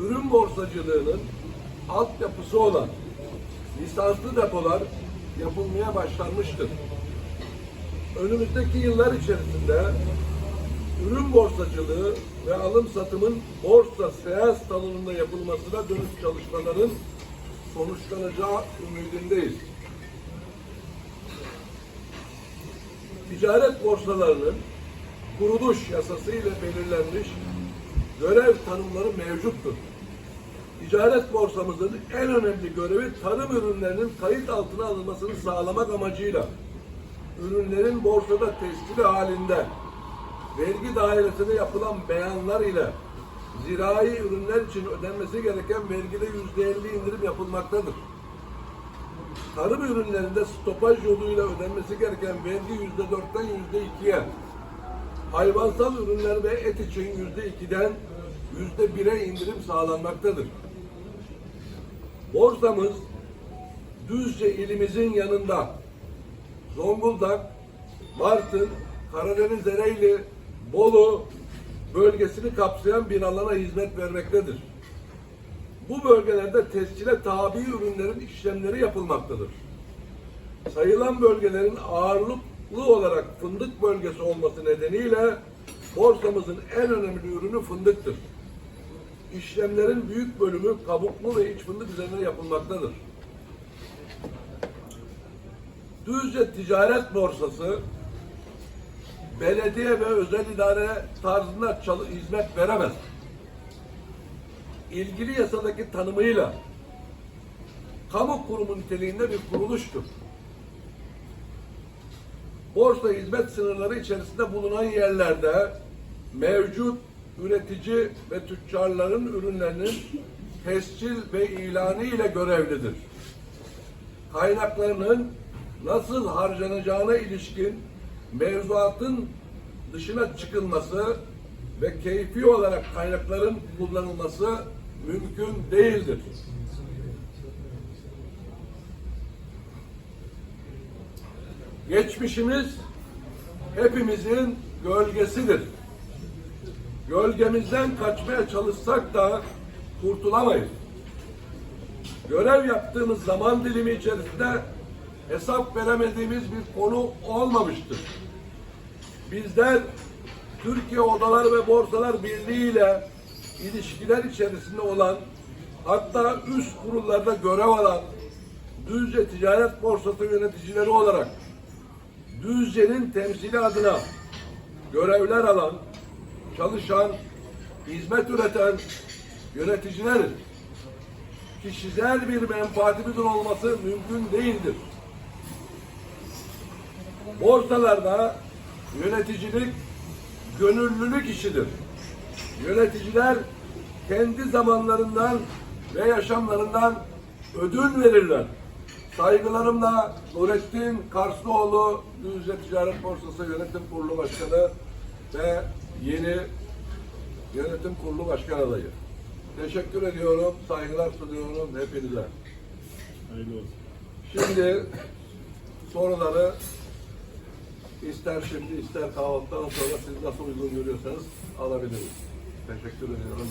Ürün borsacılığının altyapısı olan lisanslı depolar yapılmaya başlanmıştır. Önümüzdeki yıllar içerisinde ürün borsacılığı ve alım satımın borsa seans salonunda yapılmasına dönük çalışmaların sonuçlanacağı ümidindeyiz. Ticaret borsalarının kuruluş yasası ile belirlenmiş görev tanımları mevcuttur. Ticaret borsamızın en önemli görevi tarım ürünlerinin kayıt altına alınmasını sağlamak amacıyla ürünlerin borsada tescili halinde vergi dairesine yapılan beyanlar ile zirai ürünler için ödenmesi gereken vergide yüzde elli indirim yapılmaktadır. Tarım ürünlerinde stopaj yoluyla ödenmesi gereken vergi yüzde dörtten yüzde ikiye, hayvansal ürünler ve et için yüzde ikiden yüzde bire indirim sağlanmaktadır. Borsamız Düzce ilimizin yanında Zonguldak, Bartın, Karadeniz Ereğli, Bolu bölgesini kapsayan bir alana hizmet vermektedir. Bu bölgelerde tescile tabi ürünlerin işlemleri yapılmaktadır. Sayılan bölgelerin ağırlıklı olarak fındık bölgesi olması nedeniyle borsamızın en önemli ürünü fındıktır. İşlemlerin büyük bölümü kabuklu ve iç fındık üzerine yapılmaktadır. Düzce Ticaret Borsası belediye ve özel idare tarzında hizmet veremez. İlgili yasadaki tanımıyla kamu kurumu niteliğinde bir kuruluştur. Borsa hizmet sınırları içerisinde bulunan yerlerde mevcut üretici ve tüccarların ürünlerinin tescil ve ilanı ile görevlidir. Kaynaklarının nasıl harcanacağına ilişkin mevzuatın dışına çıkılması ve keyfi olarak kaynakların kullanılması mümkün değildir. Geçmişimiz hepimizin gölgesidir. Gölgemizden kaçmaya çalışsak da kurtulamayız. Görev yaptığımız zaman dilimi içerisinde hesap veremediğimiz bir konu olmamıştır. Bizler Türkiye Odalar ve Borsalar Birliği ile ilişkiler içerisinde olan hatta üst kurullarda görev alan Düzce Ticaret Borsası yöneticileri olarak Düzce'nin temsili adına görevler alan, çalışan, hizmet üreten yöneticileriz. Kişisel bir menfaatimizin olması mümkün değildir. Borsalarda yöneticilik gönüllülük işidir. Yöneticiler kendi zamanlarından ve yaşamlarından ödün verirler. Saygılarımla Nurettin Karslıoğlu Düzce Ticaret Borsası Yönetim Kurulu Başkanı ve yeni Yönetim Kurulu Başkan adayı. Teşekkür ediyorum, saygılar sunuyorum hepinize. Hayırlı olsun. Şimdi soruları ister şimdi ister kahvaltıdan sonra siz nasıl uygun görüyorsanız alabiliriz. Teşekkür ediyorum.